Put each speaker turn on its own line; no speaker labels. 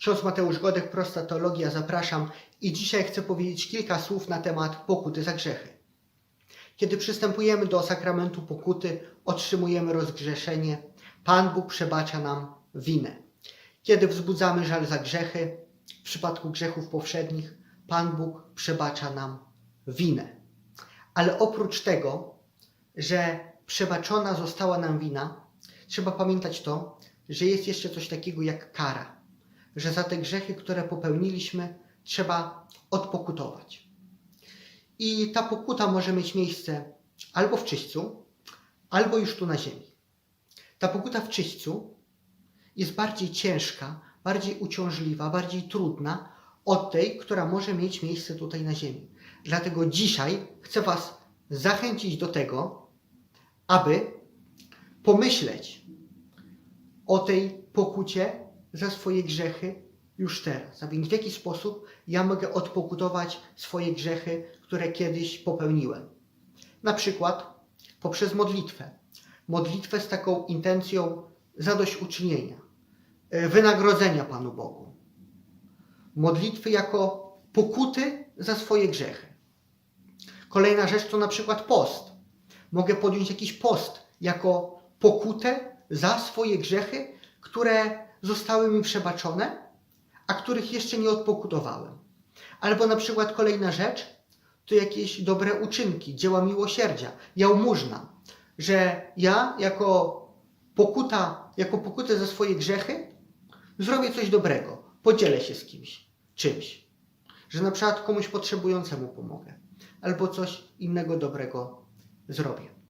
Ksiądz Mateusz Godek, Prosta Teologia, zapraszam i dzisiaj chcę powiedzieć kilka słów na temat pokuty za grzechy. Kiedy przystępujemy do sakramentu pokuty, otrzymujemy rozgrzeszenie. Pan Bóg przebacza nam winę. Kiedy wzbudzamy żal za grzechy, w przypadku grzechów powszednich, Pan Bóg przebacza nam winę. Ale oprócz tego, że przebaczona została nam wina, trzeba pamiętać to, że jest jeszcze coś takiego jak kara, że za te grzechy, które popełniliśmy, trzeba odpokutować. I ta pokuta może mieć miejsce albo w czyśćcu, albo już tu na ziemi. Ta pokuta w czyśćcu jest bardziej ciężka, bardziej uciążliwa, bardziej trudna od tej, która może mieć miejsce tutaj na ziemi. Dlatego dzisiaj chcę Was zachęcić do tego, aby pomyśleć o tej pokucie za swoje grzechy już teraz. A więc w jaki sposób ja mogę odpokutować swoje grzechy, które kiedyś popełniłem. Na przykład poprzez modlitwę. Modlitwę z taką intencją zadośćuczynienia, e, wynagrodzenia Panu Bogu. Modlitwy jako pokuty za swoje grzechy. Kolejna rzecz to na przykład post. Mogę podjąć jakiś post jako pokutę za swoje grzechy, które zostały mi przebaczone, a których jeszcze nie odpokutowałem. Albo na przykład kolejna rzecz to jakieś dobre uczynki, dzieła miłosierdzia, jałmużna, że ja jako pokuta, jako pokutę za swoje grzechy zrobię coś dobrego, podzielę się z kimś, czymś, że na przykład komuś potrzebującemu pomogę, albo coś innego dobrego zrobię.